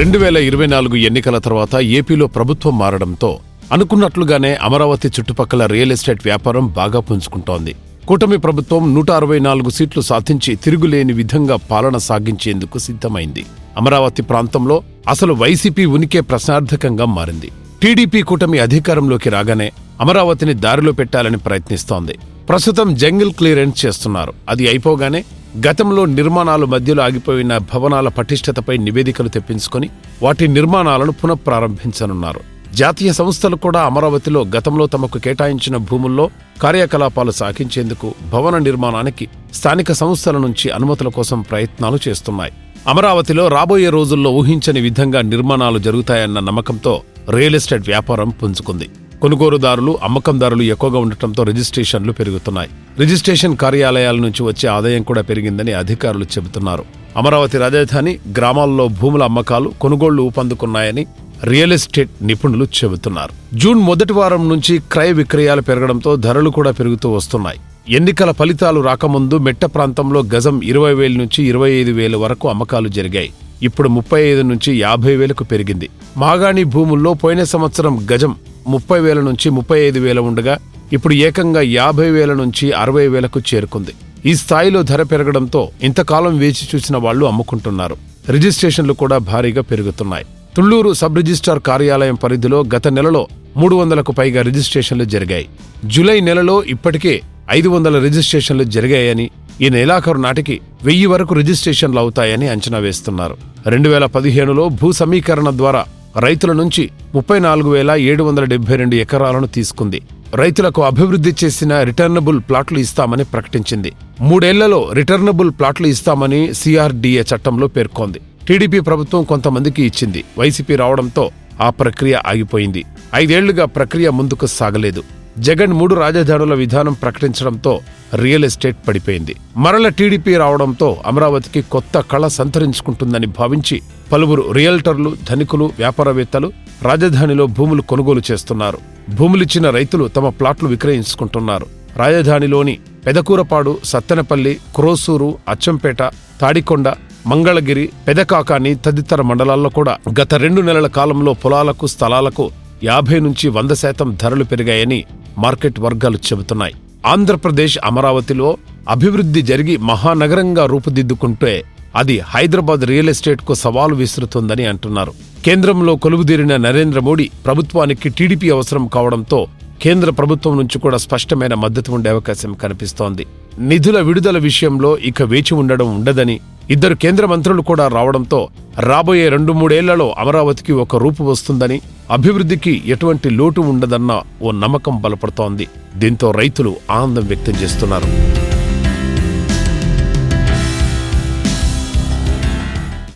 రెండు వేల ఇరవై నాలుగు ఎన్నికల తర్వాత ఏపీలో ప్రభుత్వం మారడంతో అనుకున్నట్లుగానే అమరావతి చుట్టుపక్కల రియల్ ఎస్టేట్ వ్యాపారం బాగా పుంజుకుంటోంది. కూటమి ప్రభుత్వం నూట అరవై నాలుగు సీట్లు సాధించి తిరుగులేని విధంగా పాలన సాగించేందుకు సిద్ధమైంది. అమరావతి ప్రాంతంలో అసలు వైసీపీ ఉనికే ప్రశ్నార్థకంగా మారింది. టీడీపీ కూటమి అధికారంలోకి రాగానే అమరావతిని దారిలో పెట్టాలని ప్రయత్నిస్తోంది. ప్రస్తుతం జంగిల్ క్లియరెన్స్ చేస్తున్నారు. అది అయిపోగానే గతంలో నిర్మాణాలు మధ్యలో ఆగిపోయిన భవనాల పటిష్టతపై నివేదికలు తెప్పించుకొని వాటి నిర్మాణాలను పునఃప్రారంభించనున్నారు. జాతీయ సంస్థలు కూడా అమరావతిలో గతంలో తమకు కేటాయించిన భూముల్లో కార్యకలాపాలు సాగించేందుకు భవన నిర్మాణానికి స్థానిక సంస్థల నుంచి అనుమతుల కోసం ప్రయత్నాలు చేస్తున్నాయి. అమరావతిలో రాబోయే రోజుల్లో ఊహించని విధంగా నిర్మాణాలు జరుగుతాయన్న నమ్మకంతో రియల్ ఎస్టేట్ వ్యాపారం పుంజుకుంది. కొనుగోలుదారులు అమ్మకందారులు ఎక్కువగా ఉండటంతో రిజిస్ట్రేషన్లు పెరుగుతున్నాయి. రిజిస్ట్రేషన్ కార్యాలయాల నుంచి వచ్చే ఆదాయం కూడా పెరిగిందని అధికారులు చెబుతున్నారు. అమరావతి రాజధాని గ్రామాల్లో భూముల అమ్మకాలు కొనుగోళ్ళు ఊపందుకున్నాయని రియల్ ఎస్టేట్ నిపుణులు చెబుతున్నారు. జూన్ మొదటి వారం నుంచి క్రయ విక్రయాలు పెరగడంతో ధరలు కూడా పెరుగుతూ వస్తున్నాయి. ఎన్నికల ఫలితాలు రాకముందు మెట్ట ప్రాంతంలో గజం ఇరవై వేల నుంచి ఇరవై ఐదు వేల వరకు అమ్మకాలు జరిగాయి. ఇప్పుడు ముప్పై ఐదు నుంచి యాభై వేలకు పెరిగింది. మాగాణి భూముల్లో పోయిన సంవత్సరం గజం ముప్పై వేల నుంచి ముప్పై ఐదు వేల ఉండగా ఇప్పుడు ఏకంగా యాభై వేల నుంచి అరవై వేలకు చేరుకుంది. ఈ స్థాయిలో ధర పెరగడంతో ఇంతకాలం వేచి చూసిన వాళ్ళు అమ్ముకుంటున్నారు. రిజిస్ట్రేషన్లు కూడా భారీగా పెరుగుతున్నాయి. తుళ్ళూరు సబ్ రిజిస్ట్రార్ కార్యాలయం పరిధిలో గత నెలలో మూడు వందలకు పైగా రిజిస్ట్రేషన్లు జరిగాయి. జూలై నెలలో ఇప్పటికే ఐదు వందల రిజిస్ట్రేషన్లు జరిగాయని ఈ నెలాఖరు నాటికి వెయ్యి వరకు రిజిస్ట్రేషన్లు అవుతాయని అంచనా వేస్తున్నారు. రెండు వేల పదిహేనులో భూ సమీకరణ ద్వారా రైతుల నుంచి ముప్పై నాలుగు వేల ఏడు వందల డెబ్బై రెండు ఎకరాలను తీసుకుంది. రైతులకు అభివృద్ధి చేసిన రిటర్నబుల్ ప్లాట్లు ఇస్తామని ప్రకటించింది. మూడేళ్ళలో రిటర్నబుల్ ప్లాట్లు ఇస్తామని సిఆర్డీఏ చట్టంలో పేర్కొంది. టీడీపీ ప్రభుత్వం కొంతమందికి ఇచ్చింది. వైసీపీ రావడంతో ఆ ప్రక్రియ ఆగిపోయింది. ఐదేళ్ళుగా ప్రక్రియ ముందుకు సాగలేదు. జగన్ మూడు రాజధానుల విధానం ప్రకటించడంతో రియల్ ఎస్టేట్ పడిపోయింది. మరల టీడీపీ రావడంతో అమరావతికి కొత్త కళ సంతరించుకుంటుందని భావించి పలువురు రియల్టర్లు ధనికులు వ్యాపారవేత్తలు రాజధానిలో భూములు కొనుగోలు చేస్తున్నారు. భూములిచ్చిన రైతులు తమ ప్లాట్లు విక్రయించుకుంటున్నారు. రాజధానిలోని పెదకూరపాడు సత్తెనపల్లి క్రోసూరు అచ్చంపేట తాడికొండ మంగళగిరి పెదకాకాని తదితర మండలాల్లో కూడా గత రెండు నెలల కాలంలో పొలాలకు స్థలాలకు యాభై నుంచి వంద శాతం ధరలు పెరిగాయని మార్కెట్ వర్గాలు చెబుతున్నాయి. ఆంధ్రప్రదేశ్ అమరావతిలో అభివృద్ధి జరిగి మహానగరంగా రూపుదిద్దుకుంటే అది హైదరాబాద్ రియల్ ఎస్టేట్కు సవాలు విసురుతుందని అంటున్నారు. కేంద్రంలో కొలువుదీరిన నరేంద్ర మోడీ ప్రభుత్వానికి టీడీపీ అవసరం కావడంతో కేంద్ర ప్రభుత్వం నుంచి కూడా స్పష్టమైన మద్దతు ఉండే అవకాశం కనిపిస్తోంది. నిధుల విడుదల విషయంలో ఇక వేచి ఉండడం ఉండదని ఇద్దరు కేంద్ర మంత్రులు కూడా రావడంతో రాబోయే రెండు మూడేళ్ళలో అమరావతికి ఒక రూపు వస్తుందని అభివృద్ధికి ఎటువంటి లోటు ఉండదన్న ఓ నమ్మకం బలపడుతోంది. దీంతో రైతులు ఆనందం వ్యక్తం చేస్తున్నారు.